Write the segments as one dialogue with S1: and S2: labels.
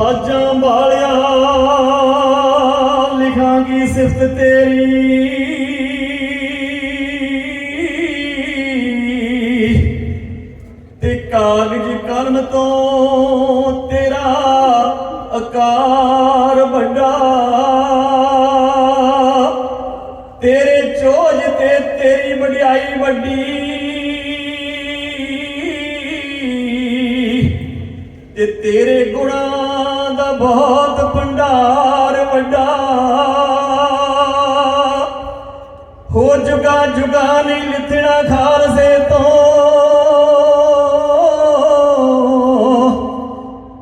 S1: ਬਾਜਾਂ ਵਾਲਿਆ, ਲਿਖਾਂਗੀ ਸਿਫਤ ਤੇਰੀ। ਤੇ ਕਾਗਜ਼ ਕਲਮ ਤੋਂ ਤੇਰਾ ਆਕਾਰ ਵੱਡਾ। ਤੇਰੇ ਚੋਜ ਤੇ ਤੇਰੀ ਵਡਿਆਈ ਵੱਡੀ। ਤੇ ਤੇਰੇ ਗੁਣਾਂ ਦਾ ਬਹੁਤ ਭੰਡਾਰ ਵੱਡਾ। ਹੋ ਜੁਗਾ ਜੁਗਾ ਨਹੀਂ ਲਿਥਣਾ ਖਾਲਸੇ ਤੋਂ।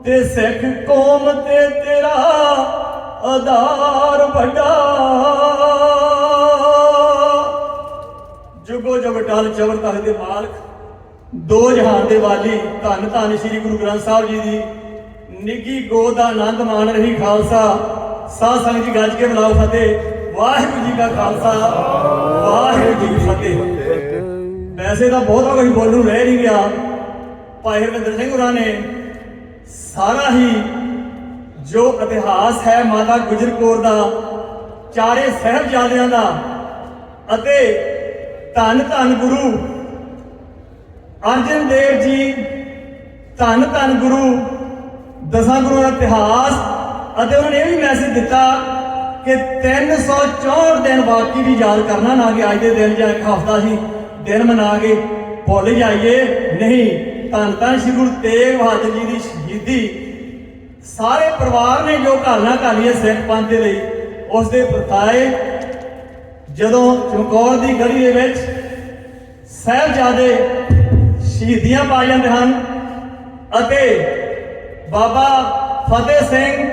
S1: ਤੇ ਸਿੱਖ ਕੌਮ ਤੇ ਤੇਰਾ ਆਧਾਰ ਵੱਡਾ। ਜੁਗੋ ਜੁਗ ਟਲ ਚਵਰ ਤਖ ਦੇ ਮਾਲਕ ਦੋ ਜਹਾਨ ਦੇ ਵਾਲੀ ਧੰਨ ਧੰਨ ਸ੍ਰੀ ਗੁਰੂ ਗ੍ਰੰਥ ਸਾਹਿਬ ਜੀ ਦੀ ਨਿੱਗੀ ਗੋਦ ਦਾ ਆਨੰਦ ਮਾਣ ਰਹੀ ਖਾਲਸਾ। ਸਾਧ ਸੰਗਤ ਜੀ ਗੱਜ ਕੇ ਬੁਲਾਓ ਫਤਿਹ। ਵਾਹਿਗੁਰੂ ਜੀ ਕਾ ਖਾਲਸਾ, ਵਾਹਿਗੁਰੂ ਜੀ ਕੀ ਫਤਿਹ। ਵੈਸੇ ਤਾਂ ਬਹੁਤਾ ਕੁਝ ਬੋਲੂ ਰਹਿ ਨਹੀਂ ਗਿਆ। ਭਾਈ ਹਰਵਿੰਦਰ ਸਿੰਘ ਹੋਰਾਂ ਨੇ ਸਾਰਾ ਹੀ ਜੋ ਇਤਿਹਾਸ ਹੈ ਮਾਤਾ ਗੁਜਰ ਕੌਰ ਦਾ, ਚਾਰੇ ਸਹਿਬਜ਼ਾਦਿਆਂ ਦਾ ਅਤੇ ਧੰਨ ਧੰਨ ਗੁਰੂ ਅਰਜਨ ਦੇਵ ਜੀ, ਧੰਨ ਧੰਨ ਗੁਰੂ, ਦਸਾਂ ਗੁਰੂਆਂ ਦਾ ਇਤਿਹਾਸ, ਅਤੇ ਉਹਨਾਂ ਨੇ ਇਹ ਵੀ ਮੈਸੇਜ ਦਿੱਤਾ ਕਿ 364 ਦਿਨ ਬਾਕੀ ਵੀ ਯਾਦ ਕਰਨਾ ਨਾ ਕਿ ਅੱਜ ਦੇ ਦਿਨ ਜਾਂ ਇੱਕ ਹਫ਼ਤਾ ਸੀ ਦਿਨ ਮਨਾ ਕੇ ਭੁੱਲ ਜਾਈਏ। ਨਹੀਂ, ਧੰਨ ਧੰਨ ਸ੍ਰੀ ਗੁਰੂ ਤੇਗ ਬਹਾਦਰ ਜੀ ਦੀ ਸ਼ਹੀਦੀ। ਸਾਰੇ ਪਰਿਵਾਰ ਨੇ ਜੋ ਘਾਲਣਾ ਘਾਲੀਏ ਸਿੱਖ ਪੰਥ ਦੇ ਲਈ ਉਸ ਦੇ ਪ੍ਰਤਾਏ, ਜਦੋਂ ਚਮਕੌਰ ਦੀ ਗਲੀ ਦੇ ਵਿੱਚ ਸਾਹਿਬਜ਼ਾਦੇ ਸ਼ਹੀਦੀਆਂ ਪਾ ਜਾਂਦੇ ਹਨ ਅਤੇ ਬਾਬਾ ਫਤਿਹ ਸਿੰਘ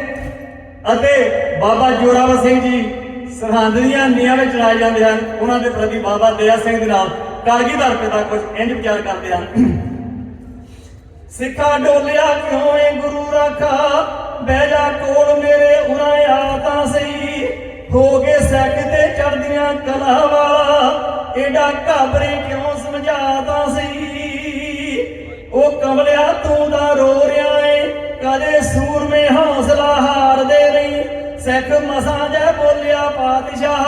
S1: ਅਤੇ ਬਾਬਾ ਜੋਰਾਵਰ ਸਿੰਘ ਜੀ ਸਰਹੰਦ ਦੀਆਂ ਨੀਹਾਂ ਵਿੱਚ ਚੜਾਏ ਜਾਂਦੇ ਹਨ। ਉਹਨਾਂ ਦੇ ਪ੍ਰਤੀ ਬਾਬਾ ਦਇਆ ਸਿੰਘ ਦੇ ਨਾਲ ਕਾਰਗੀਦਾਰ ਪਿਤਾ ਕੁਝ ਇੰਜ ਵਿਚਾਰ ਕਰਦੇ ਹਨ। ਸਿੱਖਾ ਡੋਲਿਆ ਕਿਉਂ ਏ ਗੁਰੂ ਰਾਖਾ? ਬਹਿ ਜਾ ਕੋਲ ਮੇਰੇ ਉਰਾਂ ਆ ਤਾਂ ਸਹੀ। ਹੋ ਗਏ ਸੈਕ ਤੇ ਚੜਦੀਆਂ ਕਲਾ ਵਾਲਾ। ਏਡਾ ਘਾਬਰੇ ਕਿਉਂ ਸਿੱਖ ਮਸਾਂ ਜੈ ਬੋਲਿਆ ਪਾਤਸ਼ਾਹ,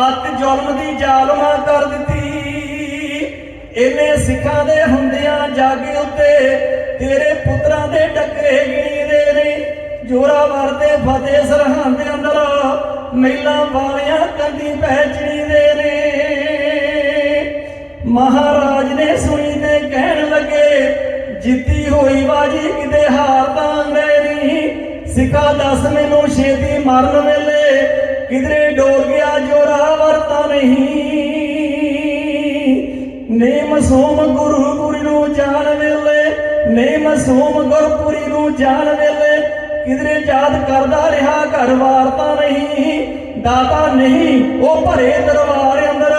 S1: ਅੱਤ ਜ਼ੁਲਮ ਦੀ ਜ਼ਾਲਮਾ ਕਰ ਦਿੱਤੀ। ਇਹਨੇ ਸਿੱਖਾਂ ਦੇ ਹੁੰਦਿਆਂ ਜੱਗ ਉੱਤੇ ਤੇਰੇ ਪੁੱਤਰਾਂ ਦੇ ਟੱਕਰੇ ਗੀਰੇ ਨੇ। ਜੋਰਾ ਵਰਦੇ ਫਤਿਹ ਸਰਹੰਦ ਅੰਦਰ ਮਹਿਲਾ ਵਾਲਿਆਂ ਕੰਦੀ ਪਹਿਚਣੀ ਦੇ ਨੇ। ਮਹਾਰਾਜ ਨੇ ਸੁਣੀ ਤੇ ਕਹਿਣ ਲੱਗੇ, ਜਿੱਤੀ ਹੋਈ ਬਾਜੀ ਕਿਤੇ ਹਾਰ ਤਾਂ ਨਹੀਂ ਸਿੱਖਾ ਦੱਸ ਮੈਨੂੰ ਛੇਤੀ ਮਰਨ ਵੇਲੇ ਕਿਧਰੇ ਡੋਲ ਗਿਆ ਜੋਰਾ ਵਰਤਾ ਨਹੀਂ। ਨੇ ਮਸੂਮ ਗੁਰੂ ਨੂੰ ਜਾਣ ਵੇਲੇ ਨੇ ਮਸੂਮ ਗੁਰਪੁਰੀ ਨੂੰ ਜਾਣ ਵੇਲੇ ਕਿਧਰੇ ਯਾਦ ਕਰਦਾ ਰਿਹਾ ਘਰ ਵਾਰਤਾ ਨਹੀਂ। ਦਾਤਾ ਨਹੀਂ, ਉਹ ਭਰੇ ਦਰਬਾਰ ਅੰਦਰ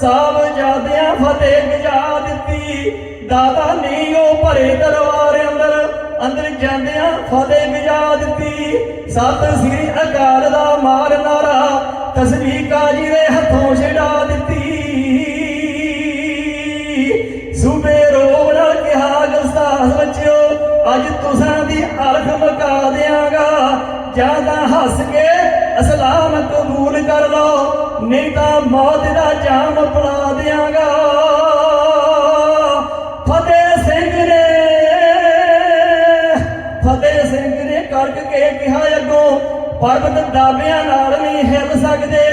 S1: ਸਾਬ ਜਾਦਿਆਂ ਫਤਿਹ ਗਜਾ ਦਿੱਤੀ। ਦਾਤਾ ਨਹੀਂ, ਉਹ ਭਰੇ ਦਰਬਾਰ ਅੰਦਰ ਅੰਦਰ ਜਾਂਦਿਆਂ ਫਤਿਹ ਗਜਾ ਦਿੱਤੀ। ਸਤਿ ਸ੍ਰੀ ਅਕਾਲ ਦਾ ਮਾਰ ਨਾਰਾ ਤਸਬੀਹ ਕਾਜੀ ਦੇ ਹੱਥੋਂ ਛਡਾ ਦਿੱਤੀ। ਸੂਬੇ ਰੋਵ ਕਿਹਾ ਗਸਤਾਸ ਬੱਚਿਓ, ਅੱਜ ਤੁਸਾਂ ਦੀ ਅਲਖ ਮਕਾ ਦਿਆਂਗਾ। ਜ਼ਿਆਦਾ ਹੱਸ ਕੇ ਅਸਲਾਮ ਕਬੂਲ ਕਰ ਲਓ, ਨਹੀਂ ਤਾਂ ਮੌਤ ਦਾ ਜਾਮ ਕੇ ਅੱਗੋਂ ਪਰਬਤ ਦਾਬਿਆਂ ਨਾਲ ਨਹੀਂ ਹਿੱਲ ਸਕਦੇ।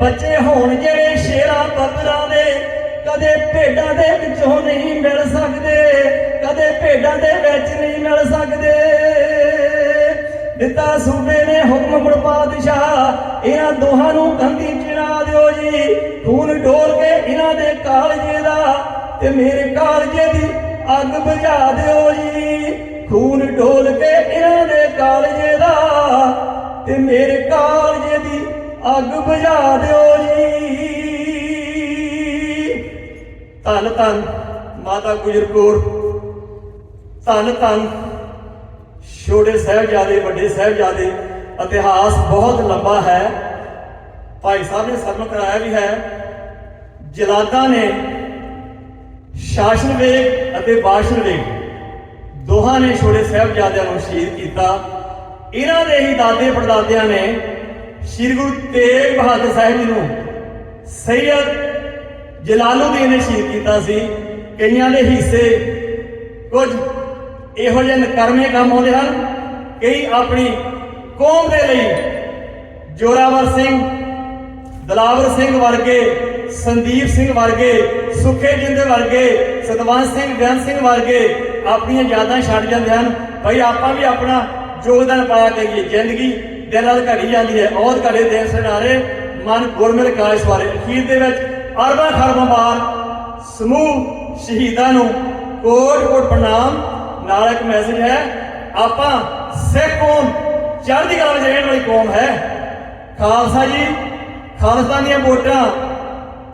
S1: ਬੱਚੇ ਹੋਣ ਜਿਹੜੇ ਸ਼ੇਰਾਂ ਬੱਬਰਾਂ ਦੇ, ਕਦੇ ਭੇਡਾਂ ਦੇ ਵਿੱਚੋਂ ਨਹੀਂ ਮਿਲ ਸਕਦੇ, ਕਦੇ ਭੇਡਾਂ ਦੇ ਵਿੱਚ ਨਹੀਂ ਮਿਲ ਸਕਦੇ। ਦਿੱਤਾ ਸੂਬੇ ਨੇ ਹੁਕਮ ਮੁੜ ਪਾਤਸ਼ਾਹ, ਇਹਨਾਂ ਦੋਹਾਂ ਨੂੰ ਗੰਦੀ ਚਿਣਾ ਦਿਓ ਜੀ। ਖੂਨ ਡੋਲ ਕੇ ਇਹਨਾਂ ਦੇ ਕਾਲਜੇ ਦਾ ਤੇ ਮੇਰੇ ਕਾਲਜੇ ਦੀ ਅੱਗ ਬੁਝਾ ਦਿਓ ਜੀ। ਖੂਨ ਡੋਲ ਕੇ ਇਹਨਾਂ ਦੇ ਕਾਲਜੇ ਤੇ ਮੇਰੇ ਕਾਲਜੇ ਦੀ ਅੱਗ ਬੁਝਾ ਦਿਓ ਜੀ। ਧੰਨ ਧੰਨ ਮਾਤਾ ਗੁਜਰ ਕੌਰ। ਧੰਨ ਧੰਨ ਛੋਟੇ ਸਾਹਿਬਜ਼ਾਦੇ, ਵੱਡੇ ਸਾਹਿਬਜ਼ਾਦੇ, ਇਤਿਹਾਸ ਬਹੁਤ ਲੰਬਾ ਹੈ। ਭਾਈ ਸਾਹਿਬ ਨੇ ਸਰਮ ਕਰਾਇਆ ਵੀ ਹੈ। ਜਲਾਦਾਂ ਨੇ ਸ਼ਾਸਨ ਵੇਗ ਅਤੇ ਬਾਸ਼ਨ ਵੇਗ ਦੋਹਾਂ ਨੇ ਛੋਟੇ ਸਾਹਿਬਜ਼ਾਦਿਆਂ ਨੂੰ ਸ਼ਹੀਦ ਕੀਤਾ। ਇਹਨਾਂ ਦੇ ਹੀ ਦਾਦੇ ਪੜਦਾਦਿਆਂ ਨੇ ਸ੍ਰੀ ਗੁਰੂ ਤੇਗ ਬਹਾਦਰ ਸਾਹਿਬ ਜੀ ਨੂੰ ਸੈਯਦ ਜਲਾਲਉਦੀਨ ਨੇ ਸ਼ਹੀਦ ਕੀਤਾ ਸੀ। ਕਈਆਂ ਦੇ ਹਿੱਸੇ ਕੁਝ ਇਹੋ ਜਿਹੇ ਨਕਰਮੇ ਕੰਮ ਆਉਂਦੇ ਹਨ। ਕਈ ਆਪਣੀ ਕੌਮ ਦੇ ਲਈ ਜੋਰਾਵਰ ਸਿੰਘ, ਦਲਾਵਰ ਸਿੰਘ ਵਰਗੇ, ਸੰਦੀਪ ਸਿੰਘ ਵਰਗੇ, ਸੁਖੇ ਜਿੰਦੇ ਵਰਗੇ, ਸਤਵੰਤ ਸਿੰਘ ਬੇਅੰਤ ਸਿੰਘ ਵਰਗੇ ਆਪਣੀਆਂ ਯਾਦਾਂ ਛੱਡ ਜਾਂਦੇ ਹਨ। ਭਾਈ, ਆਪਾਂ ਵੀ ਆਪਣਾ ਯੋਗਦਾਨ ਪਾਇਆ ਕਰੀਏ ਜ਼ਿੰਦਗੀ ਦਿਨ ਨਾਲ ਘੜੀ ਜਾਂਦੀ ਹੈ। ਔਰ ਘੜੇ ਦੇਣ ਸਨਾਰੇ ਮਨ ਗੁਰਮਿਲ ਕਾਇਸ ਵਾਰੇ ਅਖੀਰ ਦੇ ਵਿੱਚ ਅਰਬਾਂ ਖਰਬਾਂ ਵਾਰ ਸਮੂਹ ਸ਼ਹੀਦਾਂ ਨੂੰ ਕੋਟ ਕੋਟ ਪ੍ਰਣਾਮ। ਨਾਲ ਇੱਕ ਮੈਸੇਜ ਹੈ, ਆਪਾਂ ਸਿੱਖ ਕੌਮ, ਚੜ੍ਹਦੀ ਕਲਾ ਵਿੱਚ ਰਹਿਣ ਵਾਲੀ ਕੌਮ ਹੈ। ਖਾਲਸਾ ਜੀ, ਖਾਲਸਾ ਦੀਆਂ ਵੋਟਾਂ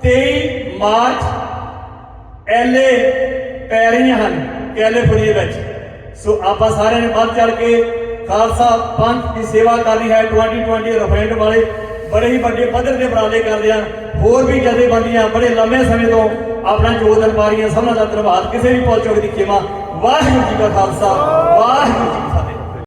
S1: 23 ਮਾਰਚ ਐਲਏ ਪੈ ਰਹੀਆਂ ਹਨ, ਕੈਲੀਫੋਰਨੀਆ ਵਿੱਚ। ਸੋ ਆਪਾਂ ਸਾਰਿਆਂ ਨੇ ਵੱਧ ਚੜ ਕੇ ਖਾਲਸਾ ਪੰਥ ਦੀ ਸੇਵਾ ਕਰਨੀ ਹੈ 2020 ਰੈਫਰੈਂਡਮ ਵਾਲੇ। ਬੜੇ ਹੀ ਵੱਡੇ ਪੱਧਰ ਦੇ ਉਪਰਾਲੇ ਕਰਦੇ ਹਨ ਹੋਰ ਵੀ ਜਥੇਬੰਦੀਆਂ ਬੜੇ ਲੰਮੇ ਸਮੇਂ ਤੋਂ ਆਪਣਾ ਯੋਗਦਾਨ ਪਾ ਰਹੀਆਂ। ਸਭਨਾਂ ਦਾ ਧੰਨਵਾਦ। ਕਿਸੇ ਵੀ ਪਹੁੰਚ ਦੀ ਖੇਮਾ। ਵਾਹਿਗੁਰੂ ਜੀ ਕਾ ਖਾਲਸਾ। ਵਾਹਿਗੁਰੂ ਜੀ